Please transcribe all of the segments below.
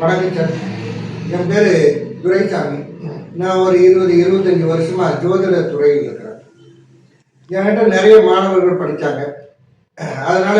வணக்கம் சார் என் பேர் துரைசாமி. நான் ஒரு இருபது இருபத்தஞ்சி வருஷமா ஜோதிட துறையில் இருக்கிறேன். என்கிட்ட நிறைய மாணவர்கள் படித்தாங்க அதனால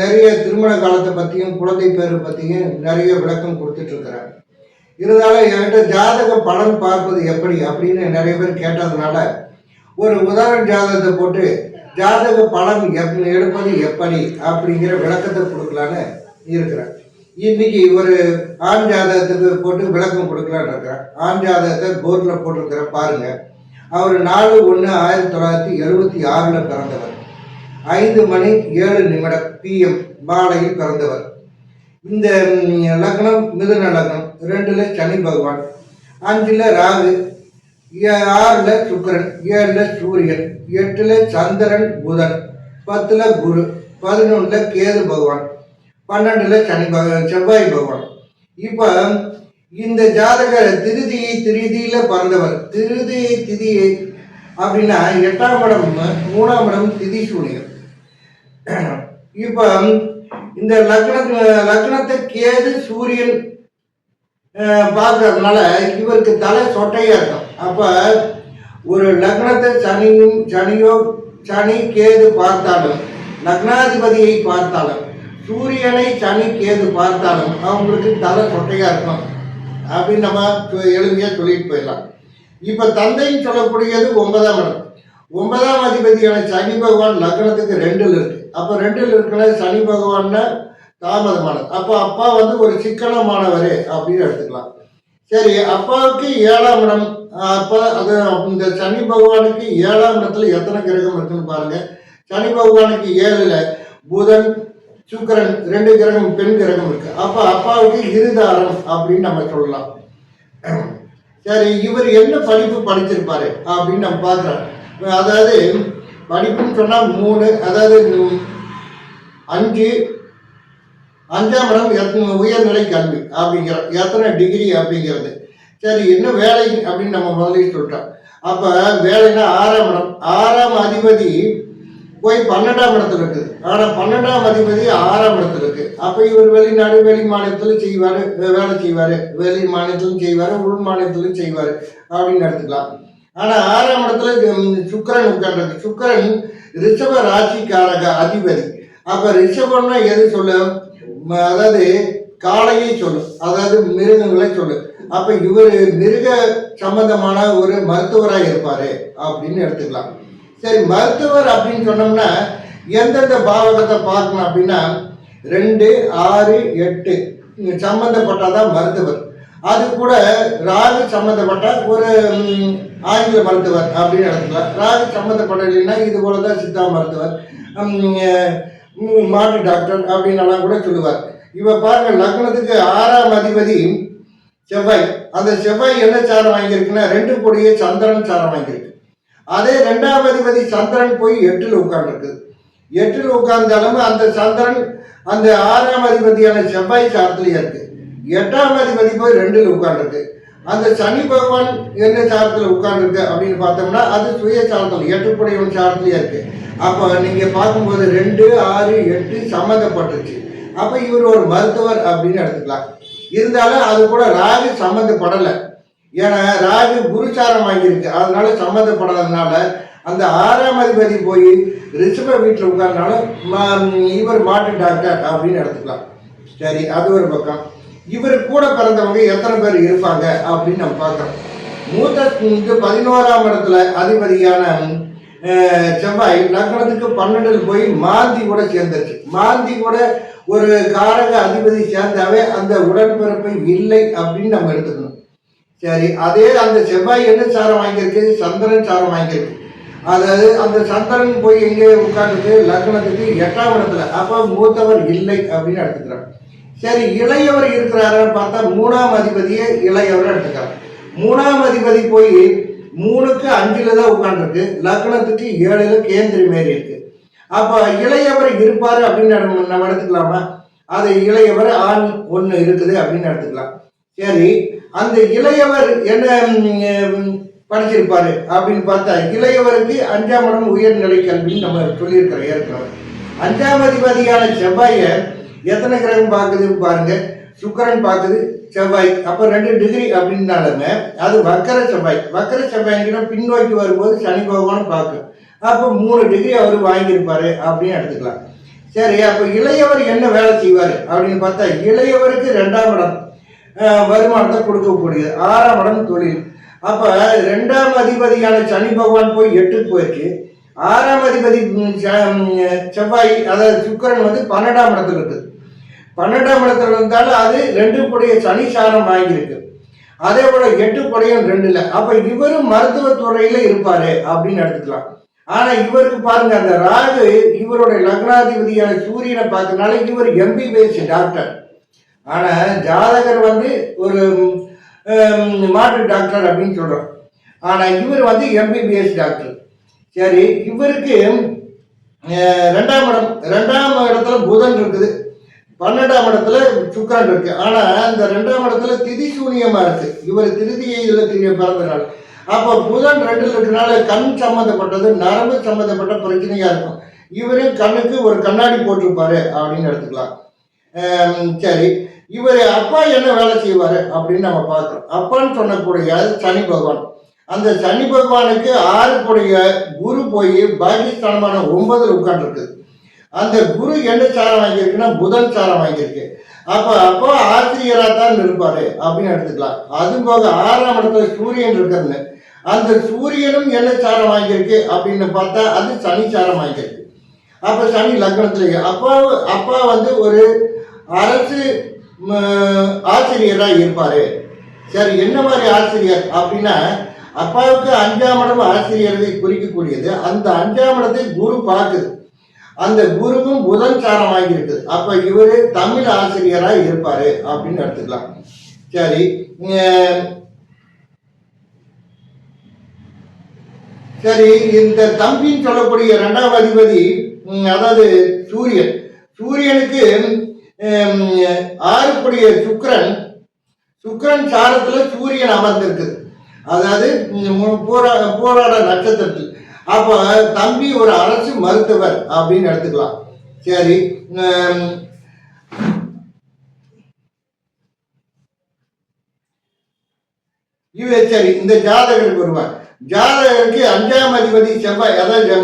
நிறைய திருமண காலத்தை பற்றியும் குழந்தை பேரை பற்றியும் நிறைய விளக்கம் கொடுத்துட்டு இருக்கிறேன் இருந்தாலும் என்கிட்ட ஜாதக பலன் பார்ப்பது எப்படி அப்படின்னு நிறைய பேர் கேட்டதுனால ஒரு உதாரண ஜாதகத்தை போட்டு ஜாதக பலன் எப் எடுப்பது எப்படி அப்படிங்கிற விளக்கத்தை கொடுக்கலான்னு இருக்கிறேன். இன்னைக்கு ஒரு ஆண் ஜாதகத்துக்கு போட்டு விளக்கம் கொடுக்கலான்னு இருக்கிறேன் ஆண் ஜாதகத்தை போர்டில் போட்டிருக்கிறேன் பாருங்க. அவர் நாலு ஒன்று ஆயிரத்தி தொள்ளாயிரத்தி எழுபத்தி ஆறில் பிறந்தவர். ஐந்து மணி ஏழு நிமிடம் பிஎம் மாலையில் பிறந்தவர். இந்த லக்னம் மிதுன லக்னம் ரெண்டுல சனி பகவான் அஞ்சில் ராகு ஏ- சுக்கரன் சுக்கிரன் சூரியன் எட்டில் சந்திரன் புதன் பத்தில் குரு பதினொன்றில் கேது பகவான் பன்னெண்டுல சனி பகவான் செவ்வாய் பகவான். இப்போ இந்த ஜாதகர் திருதியை திருதியில பிறந்தவர். திருதியை திதியை அப்படின்னா எட்டாம் இடம் மூணாம் இடம் திதி சூனியம் இப்போ இந்த லக்ன லக்னத்தை கேது சூரியன் பார்க்கறதுனால இவருக்கு தலை சொட்டையா இருக்கும். அப்ப ஒரு லக்னத்தை சனியும் சனியோ சனி கேது பார்த்தாலும் லக்னாதிபதியை பார்த்தாலும் சூரியனை சனி கேது பார்த்தாலும் அவங்களுக்கு தலை சொட்டையா இருக்கும் அப்படின்னு நம்ம எளிமையாக எளிமையா சொல்லிட்டு போயிடலாம். இப்ப தந்தைன்னு சொல்லக்கூடியது ஒன்பதாம் இடம். ஒன்பதாம் அதிபதியான சனி பகவான் லக்னத்துக்கு ரெண்டுல இருக்கு. அப்ப ரெண்டுல இருக்கிற சனி பகவான்னா தாமதமானது. அப்ப அப்பா வந்து ஒரு சிக்கனமானவர் அப்படின்னு எடுத்துக்கலாம். சரி அப்பாவுக்கு ஏழாம் இடம். அப்போ அது இந்த சனி பகவானுக்கு ஏழாம் இடத்துல எத்தனை கிரகம் இருக்குன்னு பாருங்க. சனி பகவானுக்கு ஏழுல புதன் சுக்கிரன் ரெண்டு கிரகம் பெண் கிரகம் இருக்கு. அப்ப அப்பாவுக்கு இருதாரம் அப்படின்னு நம்ம சொல்லலாம். சரி இவர் என்ன படிப்பு படிச்சிருப்பாரு அப்படின்னு நம்ம பார்க்குறோம் அதாவது படிப்புன்னு சொன்னா மூணு அதாவது அஞ்சு அஞ்சாம் இடம் எத்தனை உயர்நிலை கல்வி அப்படிங்கிற எத்தனை டிகிரி அப்படிங்கிறது. சரி என்ன வேலை அப்படின்னு நம்ம முதலில் சொல்லிட்டோம் அப்ப வேலைன்னா ஆறாம் இடம். ஆறாம் அதிபதி போய் பன்னெண்டாம் இடத்துல இருக்குது ஆனா பன்னெண்டாம் அதிபதி ஆறாம் இடத்துல இருக்கு. அப்ப இவர் வெளிநாடு வெளி மாநிலத்திலும் செய்வாரு வேலை செய்வாரு. வெளி மாநிலத்திலும் செய்வாரு உள் மாநிலத்திலும் செய்வாரு. அப்படின்னு எடுத்துக்கலாம். ஆனா ஆறாம் இடத்துல சுக்கரன் சுக்கிரன் உட்கார்றது சுக்கிரன் ரிஷப ராசிக்காரக அதிபதி. அப்ப ரிஷபம்னா எது சொல்லும் அதாவது காளையை சொல்லும் அதாவது மிருகங்களை சொல்லும் அப்ப இவர் மிருக சம்பந்தமான ஒரு மருத்துவராக இருப்பாரு. அப்படின்னு எடுத்துக்கலாம். சரி மருத்துவர் அப்படின்னு சொன்னோம்னா எந்தெந்த பாவகத்தை பார்க்கணும் அப்படின்னா ரெண்டு ஆறு எட்டு. இங்க சம்பந்தப்பட்டாதான் மருத்துவர். அது கூட ராகு சம்பந்தப்பட்ட ஒரு ஆங்கில மருத்துவர் அப்படின்னு எடுத்துக்கலாம் ராகு சம்பந்தப்படலைன்னா இது போல தான் சித்தா மருத்துவர் மாட்டு டாக்டர் அப்படின்னலாம் கூட சொல்லுவார். இப்போ பாருங்க லக்னத்துக்கு ஆறாம் அதிபதி செவ்வாய். அந்த செவ்வாய் என்ன சாரம் வாங்கியிருக்குன்னா ரெண்டு கோடியே சந்திரன் சாரம் வாங்கியிருக்கு. அதே ரெண்டாம் அதிபதி சந்திரன் போய் எட்டில் உட்காந்துருக்குது எட்டில் உட்கார்ந்தாலும் அந்த சந்திரன் அந்த ஆறாம் அதிபதியான செவ்வாய் சாரத்திலேயே இருக்கு. எட்டாம் அதிபதி போய் ரெண்டில் உட்கார்ந்துருக்கு. அந்த சனி பகவான் என்ன சாரத்தில் உட்கார்ந்துருக்கு அப்படின்னு பார்த்தோம்னா அது சுய சாரத்தில் எட்டுப்படையவன் சாரத்திலேயே இருக்கு. அப்போ நீங்கள் பார்க்கும்போது ரெண்டு ஆறு எட்டு சம்மந்தப்பட்டுருச்சு. அப்போ இவர் ஒரு மருத்துவர் அப்படின்னு எடுத்துக்கலாம். இருந்தாலும் அது கூட ராகு சம்மந்தப்படலை. ஏன்னா ராகு குருச்சாரம் வாங்கியிருக்கு. அதனால சம்மந்தப்படாததுனால அந்த ஆறாம் அதிபதி போய் ரிஷப வீட்டில் உட்கார்னாலும் இவர் மாட்டு டாக்டர் அப்படின்னு எடுத்துக்கலாம். சரி அது ஒரு பக்கம். இவர் கூட பிறந்தவங்க எத்தனை பேர் இருப்பாங்க அப்படின்னு நம்ம பார்க்குறோம் மூத்த பதினோராம் இடத்துல அதிபதியான செவ்வாய் லக்னத்துக்கு பன்னெண்டுல போய் மாந்தி கூட சேர்ந்துருச்சு. மாந்தி கூட ஒரு காரக அதிபதி சேர்ந்தாவே அந்த உடன்பிறப்பு இல்லை அப்படின்னு நம்ம எடுத்துக்கணும். சரி அதே அந்த செவ்வாய் என்ன சாரம் வாங்கியிருக்கு? சந்திரன் சாரம் வாங்கியிருக்கு. அதாவது அந்த சந்திரன் போய் எங்கே உட்காந்துட்டு லக்னத்துக்கு எட்டாம் இடத்துல. அப்போ மூத்தவர் இல்லை அப்படின்னு எடுத்துக்கிறார். சரி இளையவர் இருக்கிறாருன்னு பார்த்தா மூணாம் அதிபதியே இளையவர் எடுத்துக்கிறார். மூணாம் அதிபதி போய் மூணுக்கு அஞ்சில் தான் உட்காந்துருக்கு லக்னத்துக்கு ஏழில் கேந்திரி மாரி இருக்கு. அப்போ இளையவர் இருப்பார் அப்படின்னு நம்ம எடுத்துக்கலாமா? அது இளையவர் ஆண் ஒன்று இருக்குது அப்படின்னு எடுத்துக்கலாம். சரி அந்த இளையவர் என்ன படிச்சிருப்பாரு அப்படின்னு பார்த்தா இளையவருக்கு அஞ்சாம் இடம் உயர்நிலை கல்வின்னு நம்ம சொல்லியிருக்கிறோம் ஏற்கனவே அஞ்சாம் அதிபதியான செவ்வாயை எத்தனை கிரகம் பார்க்குதுன்னு பாருங்க. சுக்கரன் பார்க்குது செவ்வாய். அப்போ ரெண்டு டிகிரி அப்படின்னாலுமே அது வக்கர செவ்வாய். வக்கர செவ்வாய்ங்கிற பின்னோக்கி வரும்போது சனி பகவான் பார்க்கும். அப்போ மூணு டிகிரி அவர் வாங்கியிருப்பாரு அப்படின்னு எடுத்துக்கலாம். சரி அப்போ இளையவர் என்ன வேலை செய்வார் அப்படின்னு பார்த்தா இளையவருக்கு ரெண்டாம் இடம் வருமானத்தை கொடுக்கக்கூடியது ஆறாம் இடம் தொழில். அப்போ ரெண்டாம் அதிபதியான சனி பகவான் போய் எட்டுக்கு போயிருக்கு. ஆறாம் அதிபதி செவ்வாய் அதாவது சுக்கரன் வந்து பன்னெண்டாம் இடத்துல இருக்குது பன்னெண்டாம் இடத்துல இருந்தாலும் அது ரெண்டு புடைய சனி சாரம் வாங்கியிருக்கு. அதே போல எட்டு புடையும் ரெண்டுல அப்ப இவரும் மருத்துவத்துறையில இருப்பாரு அப்படின்னு எடுத்துக்கலாம். ஆனா இவருக்கு பாருங்க அந்த ராகு இவருடைய லக்னாதிபதியான சூரியனை பார்த்தனால இவர் எம்பிபிஎஸ் டாக்டர். ஆனா ஜாதகர் வந்து ஒரு மாற்று டாக்டர் அப்படின்னு சொல்றோம். ஆனா இவர் வந்து எம்பிபிஎஸ் டாக்டர். சரி இவருக்கு ரெண்டாம் இடம் ரெண்டாம் இடத்துல புதன் இருக்குது. பன்னெண்டாம் இடத்துல சுக்கரன் இருக்கு. ஆனா இந்த ரெண்டாம் இடத்துல திதி சூனியமா இருக்கு. இவர் திருதியில திரிய பிறந்தனால அப்போ புதன் ரெண்டில் இருக்கனால கண் சம்மந்தப்பட்டது நரம்பு சம்மந்தப்பட்ட பிரச்சனையா இருக்கும். இவரும் கண்ணுக்கு ஒரு கண்ணாடி போட்டிருப்பாரு அப்படின்னு எடுத்துக்கலாம். சரி. இவர் அப்பா என்ன வேலை செய்வார் அப்படின்னு நம்ம பார்க்குறோம். அப்பான்னு சொன்னக்கூடிய சனி பகவான். அந்த சனி பகவானுக்கு ஆறுக்குடைய குரு போய் பாகிஸ்தானமான ஒன்பதில் உட்காந்துருக்குது அந்த குரு என்ன சாரம் வாங்கியிருக்குன்னா புதன் சாரம் வாங்கியிருக்கு. அப்போ அப்போ ஆசிரியராக தான் இருப்பார் அப்படின்னு எடுத்துக்கலாம். அது போக ஆறாம் இடத்துல சூரியன் இருக்கிறது அந்த சூரியனும் என்ன சாரம் வாங்கியிருக்கு அப்படின்னு பார்த்தா அது சனி சாரம் வாங்கியிருக்கு. அப்போ சனி லக்னத்துல அப்பா அப்பா வந்து ஒரு அரசு ஆசிரியராக இருப்பார் இருப்பாரு. சரி என்ன மாதிரி ஆசிரியர் அப்படின்னா அப்பாவுக்கு அஞ்சாம் இடம் ஆசிரியரை குறிக்கக்கூடியது. அந்த அஞ்சாம் இடத்தை குரு பார்க்குது. அந்த குருவும் புதன் சாரமாகி இருக்குது அப்ப இவரு தமிழ் ஆசிரியராக இருப்பாரு அப்படின்னு எடுத்துக்கலாம். சரி சரி இந்த தம்பின்னு சொல்லக்கூடிய இரண்டாவது அதிபதி அதாவது சூரியன். சூரியனுக்கு ஆறுக்குடிய சுக்கரன் சுக்கரன் சாரத்துல சூரியன் அமர்ந்திருக்குது. அதாவது போரா போராட நட்சத்திரத்தில். அப்போ தம்பி ஒரு அரசு மருத்துவர் அப்படின்னு எடுத்துக்கலாம். சரி உம், சரி இந்த ஜாதகருக்கு வருவார். ஜாதகருக்கு அஞ்சாம் அதிபதி செவ்வாய் அதாவது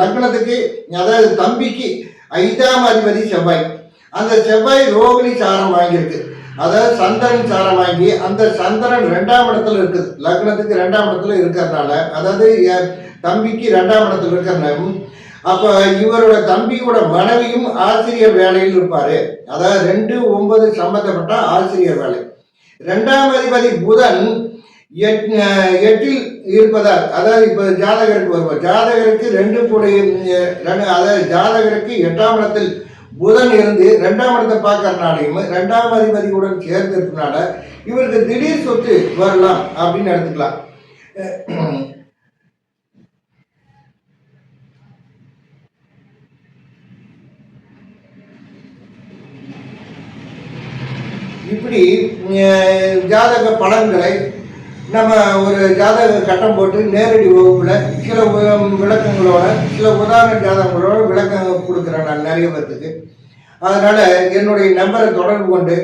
லக்னத்துக்கு அதாவது தம்பிக்கு ஐந்தாம் அதிபதி செவ்வாய். அந்த செவ்வாய் ரோகிணி சாரம் வாங்கியிருக்கு. அதாவது சந்திரன் சாரம் வாங்கி அந்த சந்திரன் ரெண்டாம் இடத்துல இருக்குது. லக்னத்துக்கு ரெண்டாம் இடத்துல இருக்கிறதுனால அதாவது என் தம்பிக்கு ரெண்டாம் இடத்துல இருக்கிறனாலும் அப்போ இவரோட தம்பியோட மனைவியும் ஆசிரியர் வேலையில் இருப்பார். அதாவது ரெண்டு ஒன்பது சம்பந்தப்பட்ட ஆசிரியர் வேலை. ரெண்டாம் அதிபதி புதன் எட்- எட்டில் இருப்பதால் அதாவது இப்போ ஜாதகருக்கு வருவார். ஜாதகருக்கு ரெண்டு புடைய ரெண்டு அதாவது ஜாதகருக்கு எட்டாம் இடத்தில் புதன் இருந்து ரெண்டாம் இடத்தை பார்க்கறனாலையும் ரெண்டாம் அதிபதியுடன் சேர்ந்து இருக்கனால இவருக்கு திடீர் சொத்து வரலாம் அப்படின்னு எடுத்துக்கலாம். இப்படி ஜாதக படங்களை நம்ம ஒரு ஜாதக கட்டம் போட்டு நேரடி வகுப்புல சில விளக்கங்களோட சில உதாரண ஜாதகங்களோட விளக்கம் கொடுக்குறேன் நான் நிறைய பேர்த்துக்கு. அதனால என்னுடைய நம்பரை தொடர்பு கொண்டு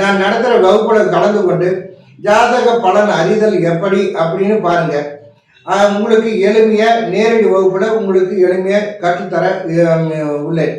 நான் நடத்துகிற வகுப்புல கலந்து கொண்டு ஜாதக பலன் அறிதல் எப்படி அப்படின்னு பாருங்க. உங்களுக்கு எளிமையா நேரடி வகுப்புல உங்களுக்கு எளிமையா கற்றுத்தர உள்ளேன்.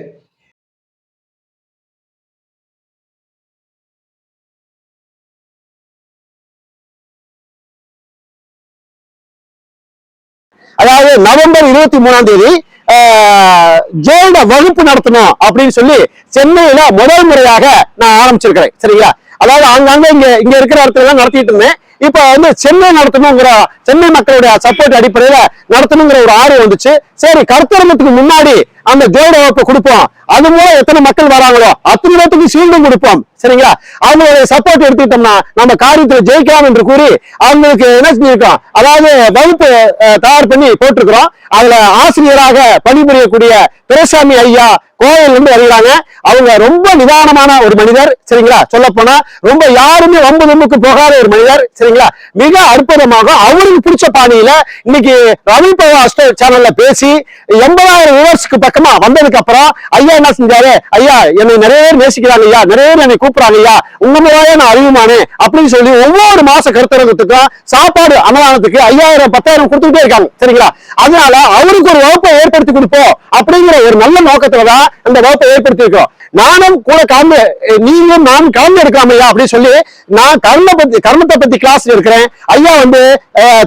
அதாவது நவம்பர் இருபத்தி மூணாம் தேதி ஆஹ், ஜோட வகுப்பு நடத்தணும் அப்படின்னு சொல்லி சென்னையில முதல் முறையாக நான் ஆரம்பிச்சிருக்கிறேன். சரிங்களா? அதாவது அங்கங்க இங்க இங்க இருக்கிற இடத்துல எல்லாம் நடத்திட்டு இருந்தேன். இப்ப வந்து சென்னை நடத்தணுங்கிற சென்னை மக்களுடைய சப்போர்ட் அடிப்படையில நடத்தணுங்கிற ஒரு ஆர்வம் வந்துச்சு. சரி கருத்தரங்கத்துக்கு முன்னாடி அந்த ஜோட கொடுப்போம். அது மூலம் எத்தனை மக்கள் வராங்களோ அத்தனை பேத்துக்கு ஷீல்டும் கொடுப்போம். சரிங்களா? அவங்களுடைய சப்போர்ட் எடுத்துக்கிட்டோம்னா நம்ம காரியத்துல ஜெயிக்கலாம் என்று கூறி அவங்களுக்கு என்ன செஞ்சிருக்கோம்? அதாவது வகுப்பு தயார் பண்ணி போட்டிருக்கிறோம். அதுல ஆசிரியராக பணிபுரியக்கூடிய துரைசாமி ஐயா கோயில் இருந்து வருகிறாங்க. அவங்க ரொம்ப நிதானமான ஒரு மனிதர். சரிங்களா? சொல்ல போனா ரொம்ப யாருமே ரொம்ப தும்புக்கு போகாத ஒரு மனிதர். சரிங்களா? மிக அற்புதமாக அவருக்கு பிடிச்ச பாணியில இன்னைக்கு ரவி பவா சேனல்ல பேசி எண்பதாயிரம் வியூவர்ஸ்க்கு பக்கம் ஆமா வந்ததுக்கு அப்புறம் ஐயா என்ன செஞ்சாரு? ஐயா என்னை நிறைய பேர் நேசிக்கிறாங்க ஐயா நிறைய பேர் என்னை கூப்பிடுறாங்க ஐயா. உங்க நான் அறிவுமானே அப்படின்னு சொல்லி ஒவ்வொரு மாச கருத்தரங்கத்துக்கும் சாப்பாடு அன்னதானத்துக்கு ஐயாயிரம் பத்தாயிரம் கொடுத்துக்கிட்டே இருக்காங்க. சரிங்களா? அதனால அவருக்கு ஒரு வகுப்பை ஏற்படுத்தி கொடுப்போம் அப்படிங்கிற ஒரு நல்ல நோக்கத்துலதான் இந்த வகுப்பை ஏற்படுத்தி இருக்கோம். நானும் கூட கலந்து நீங்களும் நானும் கலந்து எடுக்கலாமையா அப்படின்னு சொல்லி நான் கர்ம பத்தி கர்மத்தை பத்தி கிளாஸ் இருக்கிறேன். ஐயா வந்து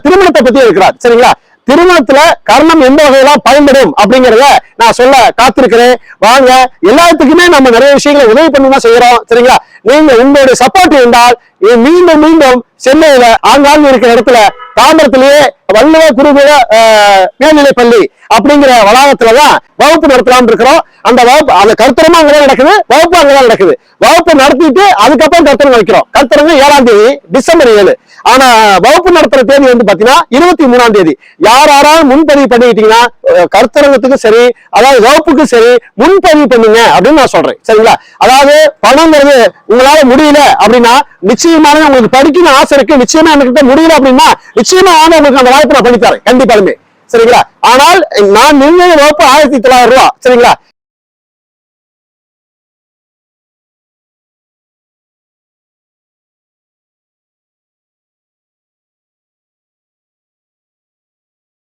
திருமணத்தை பத்தி இருக்கிறார். சரிங்களா? திருமணத்துல கர்ணம் எந்த வகையெல்லாம் பயன்படும் அப்படிங்கறத நான் சொல்ல காத்திருக்கிறேன். வாங்க எல்லாத்துக்குமே நம்ம நிறைய விஷயங்களை உதவி பண்ணி தான் செய்யறோம். சரிங்களா? நீங்க உங்களுடைய சப்போர்ட் இருந்தால் மீண்டும் மீண்டும் சென்னையில ஆங்காங்கு இருக்கிற இடத்துல தாம்பரத்திலேயே வல்லவ குருகுல அஹ், பள்ளி அப்படிங்கிற வளாகத்துலதான் வகுப்பு நடத்தலாம் இருக்கிறோம். அந்த வகுப்பு அந்த கருத்தரமா அங்கதான் நடக்குது. வகுப்பு அங்கதான் நடக்குது. வகுப்பு நடத்திட்டு அதுக்கப்புறம் கருத்தரம் வைக்கிறோம். கருத்தரங்கம் ஏழாம் தேதி டிசம்பர் ஏழு. ஆனா வகுப்பு நடத்துற தேதி வந்து பாத்தீங்கன்னா இருபத்தி மூணாம் தேதி. யார் யாராவது முன்பதிவு பண்ணிக்கிட்டீங்கன்னா கருத்தரங்கத்துக்கும் சரி அதாவது வகுப்புக்கும் சரி முன்பதிவு பண்ணுங்க அப்படின்னு நான் சொல்றேன். சரிங்களா? அதாவது பணங்கிறது உங்களால முடியல அப்படின்னா நிச்சயமான உங்களுக்கு படிக்கணும் ஆசை இருக்கு. நிச்சயமா என்கிட்ட முடியல அப்படின்னா நிச்சயமா ஆனா உங்களுக்கு அந்த வாய்ப்பு நான் பண்ணித்தரேன். கண்டிப்பாலுமே சரிங்களா? ஆனால் நான் நிர்ணய வகுப்பு ஆயிரத்தி தொள்ளாயிரம் ரூபாய் சரிங்களா?